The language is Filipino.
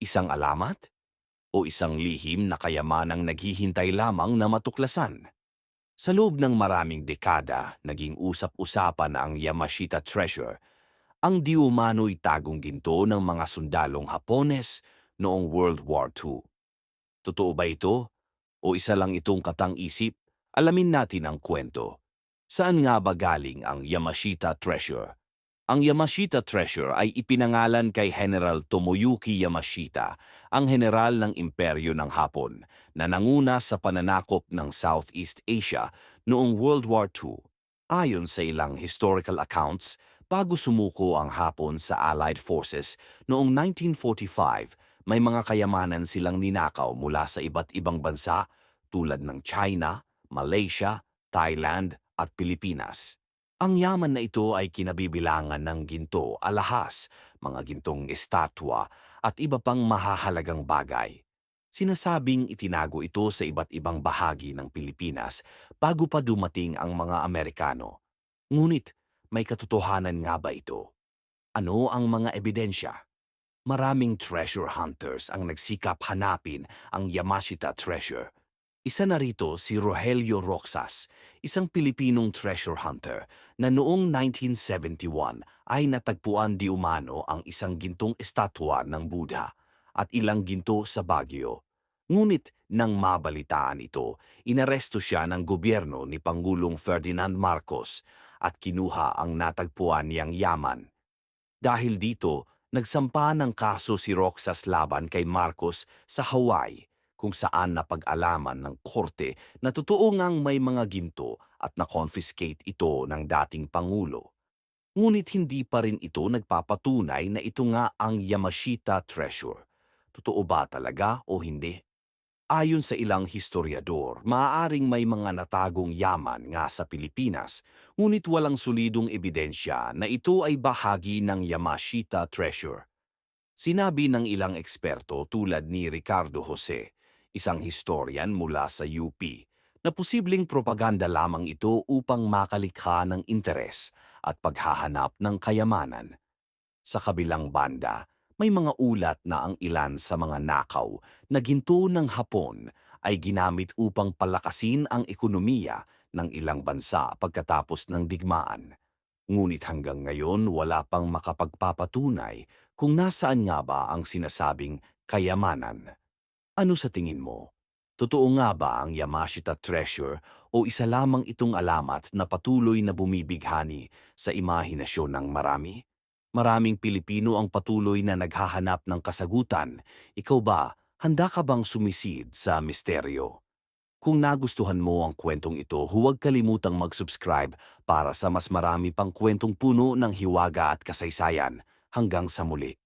Isang alamat? O isang lihim na kayamanang naghihintay lamang na matuklasan? Sa loob ng maraming dekada, naging usap-usapan ang Yamashita Treasure, ang di umano'y tagong ginto ng mga sundalong Hapones noong World War II. Totoo ba ito? O isa lang itong katang-isip? Alamin natin ang kwento. Saan nga ba galing ang Yamashita Treasure? Ang Yamashita Treasure ay ipinangalan kay General Tomoyuki Yamashita, ang general ng imperyo ng Hapon, na nanguna sa pananakop ng Southeast Asia noong World War II. Ayon sa ilang historical accounts, bago sumuko ang Hapon sa Allied Forces noong 1945, may mga kayamanan silang ninakaw mula sa iba't ibang bansa tulad ng China, Malaysia, Thailand at Pilipinas. Ang yaman na ito ay kinabibilangan ng ginto, alahas, mga gintong estatwa at iba pang mahahalagang bagay. Sinasabing itinago ito sa iba't ibang bahagi ng Pilipinas bago pa dumating ang mga Amerikano. Ngunit may katotohanan nga ba ito? Ano ang mga ebidensya? Maraming treasure hunters ang nagsikap hanapin ang Yamashita treasure. Isa na rito si Rogelio Roxas, isang Pilipinong treasure hunter na noong 1971 ay natagpuan di umano ang isang gintong estatwa ng Buddha at ilang ginto sa Baguio. Ngunit nang mabalitaan ito, inaresto siya ng gobyerno ni Pangulong Ferdinand Marcos at kinuha ang natagpuan niyang yaman. Dahil dito, nagsampa ng kaso si Roxas laban kay Marcos sa Hawaii kung saan napag-alaman ng korte na totoo ngang may mga ginto at na-confiscate ito ng dating Pangulo. Ngunit hindi pa rin ito nagpapatunay na ito nga ang Yamashita Treasure. Totoo ba talaga o hindi? Ayon sa ilang historiador, maaaring may mga natagong yaman nga sa Pilipinas, ngunit walang solidong ebidensya na ito ay bahagi ng Yamashita Treasure. Sinabi ng ilang eksperto tulad ni Ricardo Jose, isang historian mula sa UP, na posibleng propaganda lamang ito upang makalikha ng interes at paghahanap ng kayamanan. Sa kabilang banda, may mga ulat na ang ilan sa mga nakaw na ginto ng Hapon ay ginamit upang palakasin ang ekonomiya ng ilang bansa pagkatapos ng digmaan. Ngunit hanggang ngayon wala pang makapagpapatunay kung nasaan nga ba ang sinasabing kayamanan. Ano sa tingin mo? Totoo nga ba ang Yamashita Treasure o isa lamang itong alamat na patuloy na bumibighani sa imahinasyon ng marami? Maraming Pilipino ang patuloy na naghahanap ng kasagutan. Ikaw ba, handa ka bang sumisid sa misteryo? Kung nagustuhan mo ang kwentong ito, huwag kalimutang mag-subscribe para sa mas marami pang kwentong puno ng hiwaga at kasaysayan. Hanggang sa muli.